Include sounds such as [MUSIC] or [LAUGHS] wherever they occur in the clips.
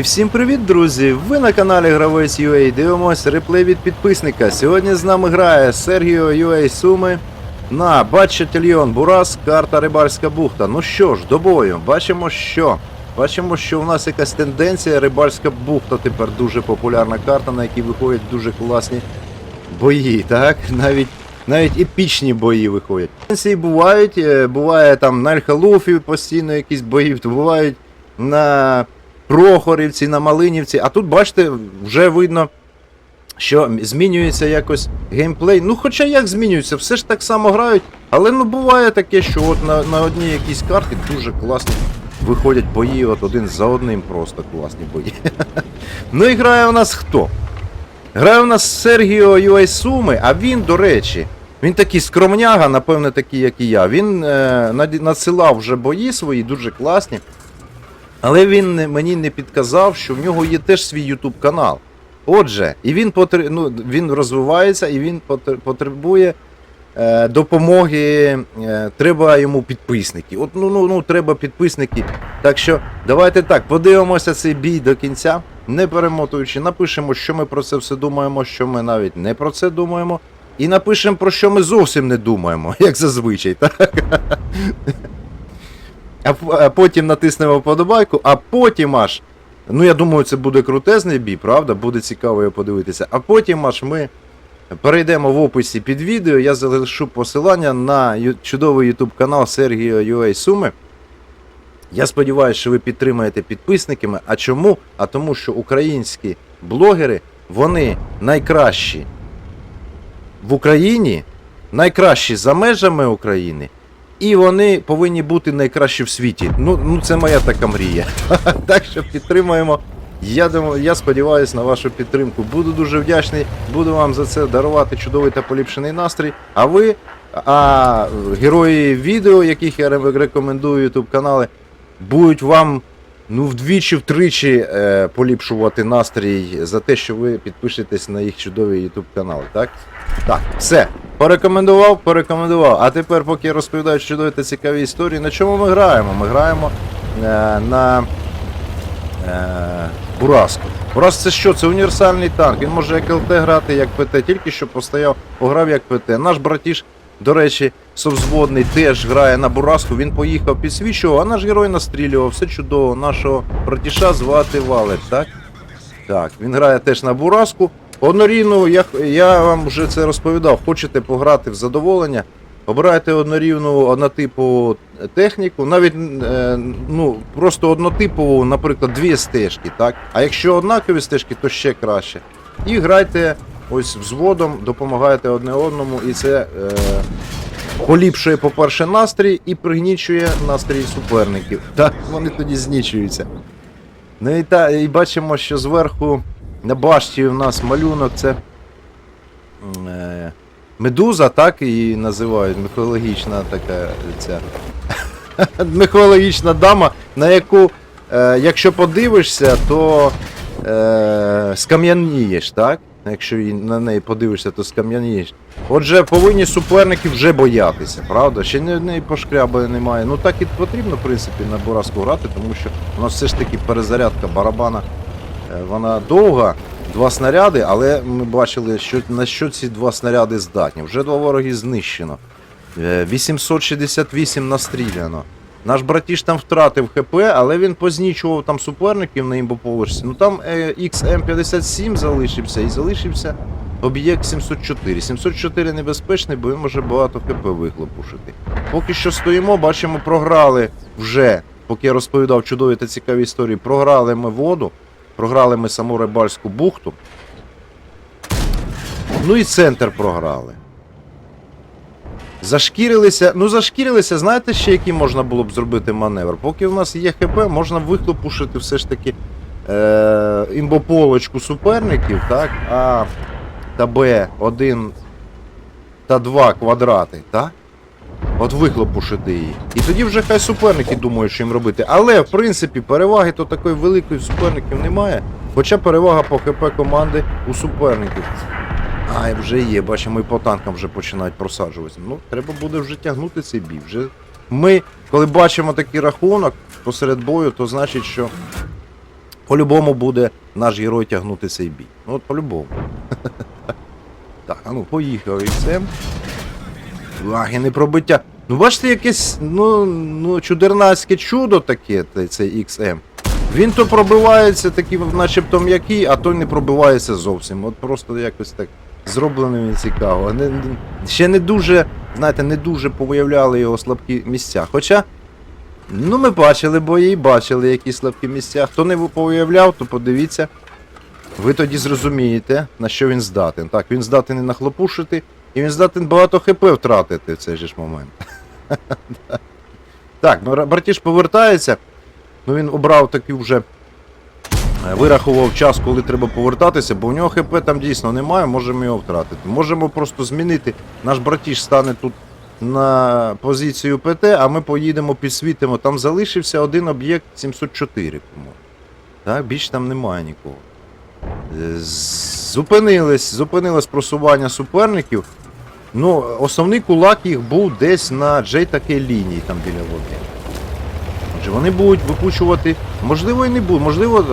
І всім привіт, друзі! Ви на каналі Гравець UA дивимось реплей від підписника. Сьогодні з нами грає Сергіо UA Суми на Батчетельйон Бурас, карта Рибальська бухта. Ну що ж, до бою. Бачимо, що. Бачимо, що в нас якась тенденція. Рибальська бухта тепер дуже популярна карта, на якій виходять дуже класні бої, так? Навіть навіть епічні бої виходять. Тенденції бувають, е, буває там на Альхалуфі постійно якісь бої, бувають на Прохорівці, на Малинівці. А тут, бачите, вже видно, що змінюється якось геймплей. Ну, хоча як змінюється, все ж так само грають. Але ну буває таке, що от на, на одній якійсь карті дуже класні виходять бої, от один за одним просто класні бої. [LAUGHS] Ну і грає у нас хто? Грає у нас Сергіо Юайсуми, а він, до речі, він такий скромняга, напевне, такий, як і я. Він е, надсилав вже бої свої, дуже класні. Але він мені не підказав, що в нього є теж свій YouTube канал. Отже, і він потр... ну, він розвивається і він потр- потребує е, допомоги. Е, треба йому підписники. От ну, ну, ну треба підписники. Так що давайте так, подивимося цей бій до кінця, не перемотуючи, напишемо, що ми про це все думаємо, що ми навіть не про це думаємо. І напишемо, про що ми зовсім не думаємо, [LAUGHS] як зазвичай. Так? А, потім натиснемо вподобайку, а потім аж. Ну, я думаю, це буде крутезний бій, правда? Буде цікаво його подивитися. А потім аж ми перейдемо в описі під відео. Я залишу посилання на чудовий YouTube канал Сергіо UA Суми. Я сподіваюся, що ви підтримаєте підписниками. А чому? А тому, що українські блогери, вони найкращі в Україні, найкращі за межами України. І вони повинні бути найкращі в світі. Ну, ну це моя така мрія. [LAUGHS] так що підтримуємо. Я думаю, я сподіваюся на вашу підтримку. Буду дуже вдячний. Буду вам за це дарувати чудовий та поліпшений настрій. А ви, а герої відео, яких я ре- рекомендую ютуб канали, будуть вам ну вдвічі, втричі е, поліпшувати настрій за те, що ви підпишетесь на їх чудові YouTube канали. Так? Так, все. Порекомендував, порекомендував. А тепер, поки я розповідаю чудові та цікаві історії, на чому ми граємо? Ми граємо е, на е, Бураску. Бурас це що? Це універсальний танк. Він може як ЛТ грати, як ПТ, тільки що постояв, пограв як ПТ. Наш братіш, до речі, совзводний теж грає на Бураску. Він поїхав підсвічував, а наш герой настрілював. Все чудово. Нашого братіша звати Валер, так? Так, він грає теж на Бураску. Однорівну, я, я вам вже це розповідав, хочете пограти в задоволення, обирайте однорівну однотипову техніку, навіть е, ну, просто однотипову, наприклад, дві стежки, так? А якщо однакові стежки, то ще краще. І грайте ось взводом, допомагаєте одне одному, і це е, поліпшує, по-перше, настрій і пригнічує настрій суперників. Так, вони тоді знічуються. Ну і, та, і бачимо, що зверху на башті у нас малюнок це е, медуза, так її називають, міфологічна така ця [LAUGHS] міфологічна дама, на яку, е, якщо подивишся, то е, скам'янієш, так? Якщо на неї подивишся, то скам'янієш. Отже, повинні суперники вже боятися, правда? Ще ні однієї пошкряби немає. Ну так і потрібно, в принципі, на Бураску грати, тому що у нас все ж таки перезарядка барабана. е, Вона довга, два снаряди, але ми бачили, що на що ці два снаряди здатні. Вже два вороги знищено. Е, 868 настріляно. Наш братіш там втратив ХП, але він познічував там суперників на імбоположці. Ну там е, XM57 залишився і залишився об'єкт 704. 704 небезпечний, бо він може багато ХП вихлопушити. Поки що стоїмо, бачимо, програли вже, поки я розповідав чудові та цікаві історії, програли ми воду, програли ми саму Рибальську бухту. Ну і центр програли. Зашкірилися. Ну, зашкірилися, знаєте ще, який можна було б зробити маневр? Поки в нас є ХП, можна вихлопушити все ж таки е, імбополочку суперників, так? А та Б 1 та 2 квадрати, так? От вихлопушити її. І тоді вже хай суперники думають, що їм робити. Але, в принципі, переваги то такої великої суперників немає. Хоча перевага по ХП команди у суперників. А, вже є, бачимо, і по танкам вже починають просаджуватися. Ну, треба буде вже тягнути цей бій. Вже ми, коли бачимо такий рахунок посеред бою, то значить, що По-любому буде наш герой тягнути цей бій. Ну от по-любому. [LAUGHS] Так, а ну поїхав і все. Не пробиття. Ну бачите, якесь, ну, ну, чудернацьке чудо таке, цей XM. Він то пробивається такий, начебто м'який, а той не пробивається зовсім. От просто якось так зроблено він цікаво. Не, ще не дуже, знаєте, не дуже повиявляли його слабкі місця. Хоча, ну ми бачили бої, бачили які слабкі місця. Хто не повиявляв, то подивіться. Ви тоді зрозумієте, на що він здатен. Так, він здатен і нахлопушити, і він здатен багато хп втратити в цей же ж момент. [LAUGHS] Так, ну братіш повертається. Ну він обрав такий вже. Е, Вирахував час, коли треба повертатися, бо у нього ХП там дійсно немає, можемо його втратити. Можемо просто змінити. Наш братіш стане тут на позицію ПТ, а ми поїдемо підсвітимо. Там залишився один об'єкт 704, по-моєму. Так, більш там немає нікого. Е, Зупинились, зупинилось просування суперників. Ну, основний кулак їх був десь на Джей такій лінії там біля води. Отже, вони будуть викучувати. Можливо, і не будуть. Можливо,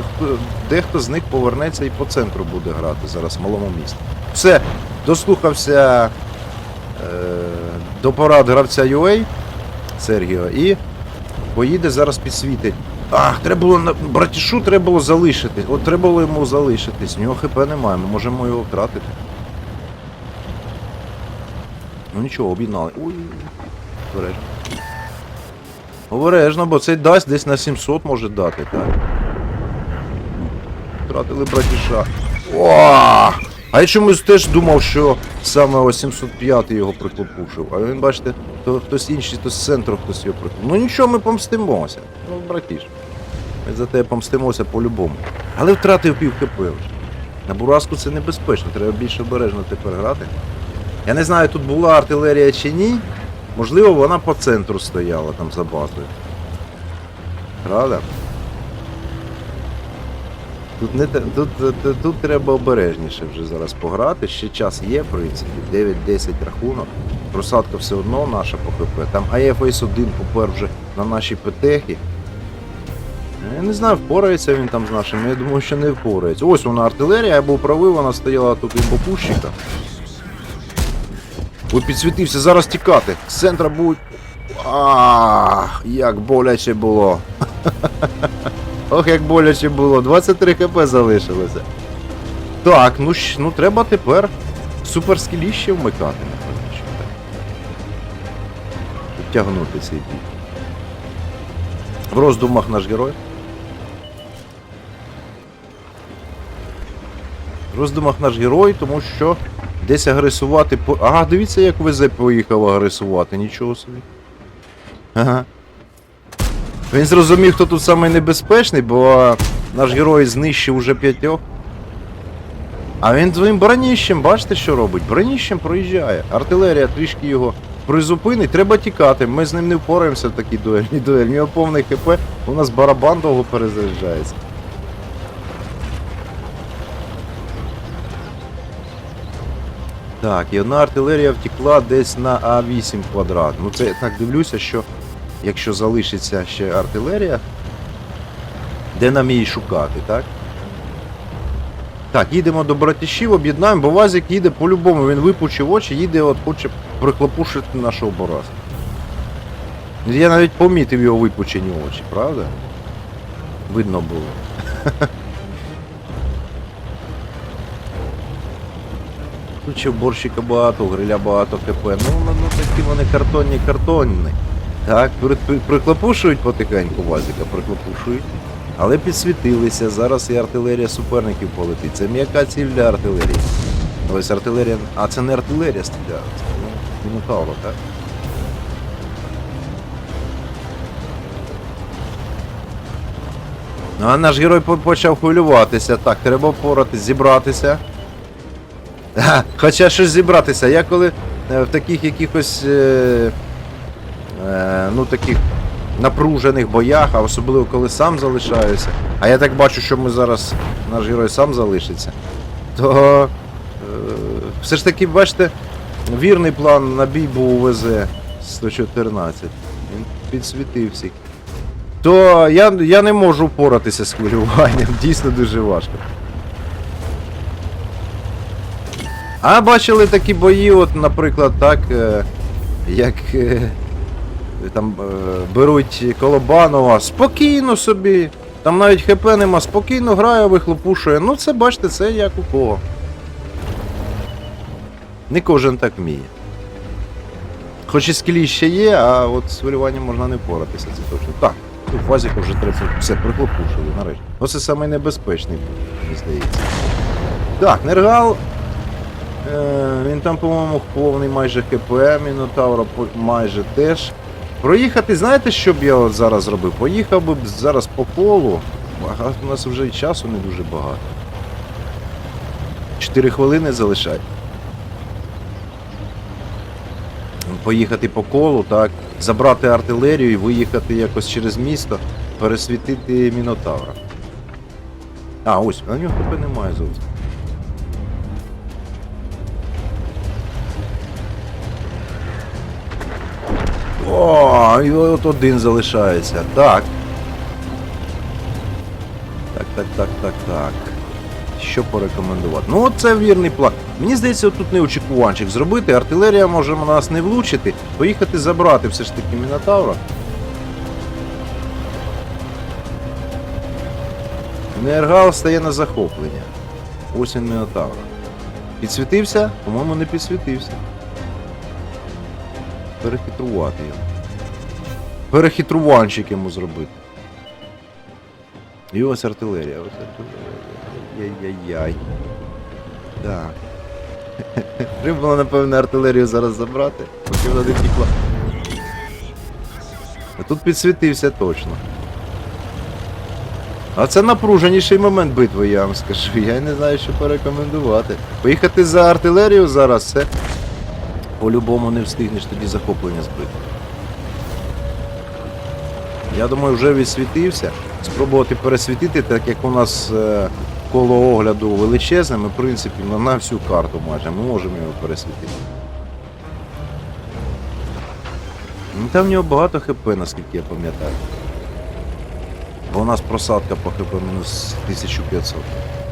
дехто з них повернеться і по центру буде грати зараз в малому місті. Все, дослухався е, до порад гравця UA Сергіо і поїде зараз підсвітить. Ах, треба було братішу треба було залишити. От треба було йому залишитись. У нього ХП немає, ми можемо його втратити. Ну нічого, об'єднали. Ой, обережно. Обережно, бо цей дасть десь на 700 може дати, так. Втратили братіша. О! А я чомусь теж думав, що саме о 705 його приклопушив. А він, бачите, то хтось інший, то з центру хтось його приклопушив. Ну нічого, ми помстимося. Ну, братіш. Ми за тебе помстимося по-любому. Але втратив пів ХП вже. На Бураску це небезпечно, треба більш обережно тепер грати. Я не знаю, тут була артилерія чи ні. Можливо, вона по центру стояла там за базою. Правда? Тут, не, тут, тут, тут треба обережніше вже зараз пограти. Ще час є, в принципі. 9-10 рахунок. Просадка все одно наша по ХП. Там АФС 1 попер вже на наші петехи. Я не знаю, впорається він там з нашими. Я думаю, що не впорається. Ось вона артилерія, я був правий, вона стояла тут і по кущиках. Ой, підсвітився, зараз тікати. З центра будуть. Ах, як боляче було. [LAUGHS] Ох, як боляче було. 23 хп залишилося. Так, ну ну треба тепер суперскіліще вмикати, напевно. Щоб цей бій. В роздумах наш герой. В роздумах наш герой, тому що десь агресувати по. Ага, дивіться, як везе поїхав агресувати, нічого собі. Ага. Він зрозумів, хто тут самий небезпечний, бо наш герой знищив уже п'ятьох. А він своїм броніщем, бачите, що робить? Броніщем проїжджає. Артилерія трішки його призупинить, треба тікати. Ми з ним не впораємося в такій дуельній дуель. У нього повний ХП, у нас барабан довго перезаряджається. Так, і одна артилерія втекла десь на А8 квадрат. Ну це я так дивлюся, що якщо залишиться ще артилерія, де нам її шукати, так? Так, їдемо до братішів, об'єднаємо, бо Вазик їде по-любому, він випучив очі, їде, от хоче приклопушити нашого Бораса. Я навіть помітив його випучені очі, правда? Видно було. [LAUGHS] Тут борщика багато, гриля багато КП. Ну, ну, ну такі вони картонні картонні. Так, при, при, приклопушують потихеньку вазика, приклопушують. Але підсвітилися, зараз і артилерія суперників полетить. Це м'яка ціль для артилерії. Ось артилерія. А це не артилерія стріляє, це ну, Мінотавра, так? Ну, а наш герой почав хвилюватися. Так, треба впоратись, зібратися. Хоча щось зібратися. Я коли е, в таких якихось е, е, ну таких напружених боях, а особливо коли сам залишаюся, а я так бачу, що ми зараз наш герой сам залишиться, то е, все ж таки, бачите, вірний план на бій був у ВЗ 114. Він підсвітив всіх. то я, я не можу впоратися з хвилюванням. Дійсно дуже важко. А бачили такі бої, от, наприклад, так, е, як е, там е, беруть Колобанова, спокійно собі. Там навіть ХП нема, спокійно грає, вихлопушує. Ну це бачите, це як у кого. Не кожен так вміє. Хоч і скілі ще є, а от з хвилюванням можна не впоратися, це точно. Так, тут фазіка вже треба все прихлопушили нарешті. Оце самий небезпечний, мені здається. Так, Нергал. Е, він там, по-моєму, повний майже ХП, Мінотавра майже теж. Проїхати, знаєте, що б я от зараз зробив? Поїхав би зараз по колу. У нас вже і часу не дуже багато. 4 хвилини залишай. Поїхати по колу, так, забрати артилерію і виїхати якось через місто, пересвітити Мінотавра. А, ось, на нього ХП немає зовсім. О, і от один залишається. Так. Так, так, так, так, так. Що порекомендувати? Ну, це вірний план. Мені здається, тут не очікуванчик зробити. Артилерія може нас не влучити. Поїхати забрати все ж таки Мінотавра. Нергал стає на захоплення. Ось він Мінотавра. Підсвітився? По-моєму, не підсвітився. Перехитрувати його. Перехитруванчик йому зробити. І ось артилерія, ось артилерія. Яй-яй-яй. Так. [LAUGHS] Треба було, напевно, артилерію зараз забрати, поки вона не втекла. А тут підсвітився точно. А це напруженіший момент битви, я вам скажу. Я не знаю, що порекомендувати. Поїхати за артилерію зараз це по-любому не встигнеш тоді захоплення збити. Я думаю, вже відсвітився. Спробувати пересвітити, так як у нас е, коло огляду величезне, ми, в принципі, на, всю карту майже ми можемо його пересвітити. Ну, Там в нього багато ХП, наскільки я пам'ятаю. Бо у нас просадка по ХП мінус 1500.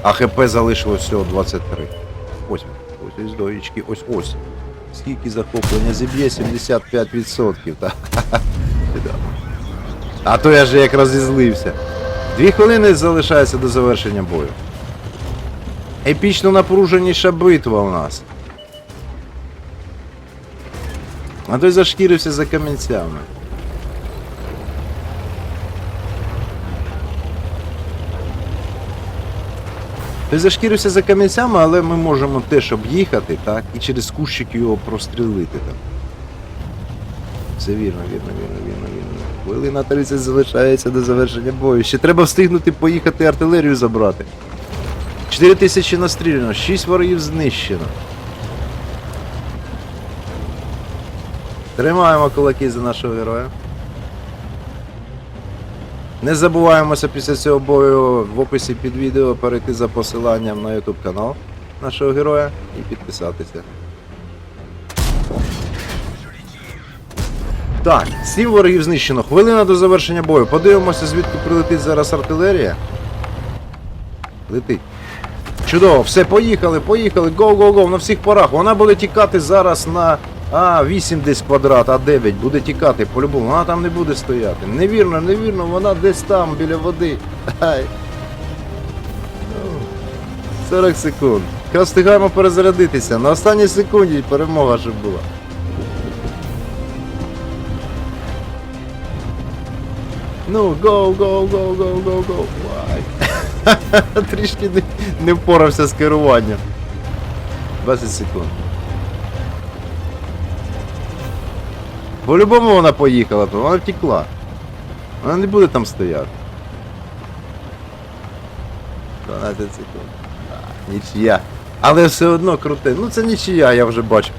А ХП залишилось всього 23. Ось, ось ось доїчки, ось ось. Скільки захоплення зіб'є? 75%. Та. [LAUGHS] А то я же як розізлився. Дві хвилини залишається до завершення бою. Епічно напруженіша битва у нас. А той зашкірився за камінцями. Той зашкірився за камінцями, але ми можемо теж об'їхати, так, і через кущик його прострілити там. Все вірно, вірно, вірно, вірно, вірно. Хвилина 30 залишається до завершення бою. Ще треба встигнути поїхати артилерію забрати. 4 тисячі настріляно, 6 ворогів знищено. Тримаємо кулаки за нашого героя. Не забуваємося після цього бою в описі під відео перейти за посиланням на YouTube канал нашого героя і підписатися. Так, сім ворогів знищено. Хвилина до завершення бою. Подивимося, звідки прилетить зараз артилерія. Летить. Чудово, все, поїхали, поїхали. Гоу, гоу, гоу, на всіх порах. Вона буде тікати зараз на а, 8 десь квадрат, а 9 буде тікати по-любому. Вона там не буде стояти. Невірно, невірно, вона десь там, біля води. Ай. Ну, 40 секунд. Якраз встигаємо перезарядитися. На останній секунді перемога вже була. Ну, гоу, гоу, гоу, гоу, гоу, гоу. [LAUGHS] Трішки не, не впорався з керуванням. 20 секунд. По-любому вона поїхала, то вона втекла. Вона не буде там стояти. 12 секунд. А, нічия. Але все одно круте. Ну це нічия, я вже бачу.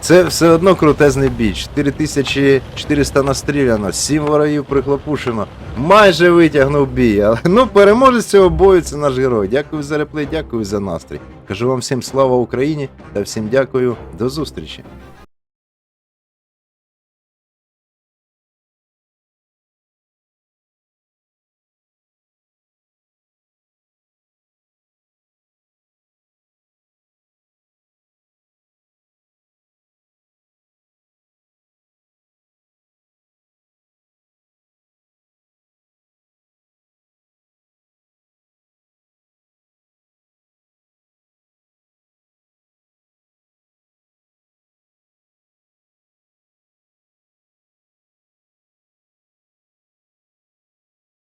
Це все одно крутезний бій. 4400 настріляно, 7 ворогів прихлопушено. Майже витягнув бій. Але ну переможець цього бою це наш герой. Дякую за реплей, дякую за настрій. Кажу вам всім слава Україні та всім дякую. До зустрічі.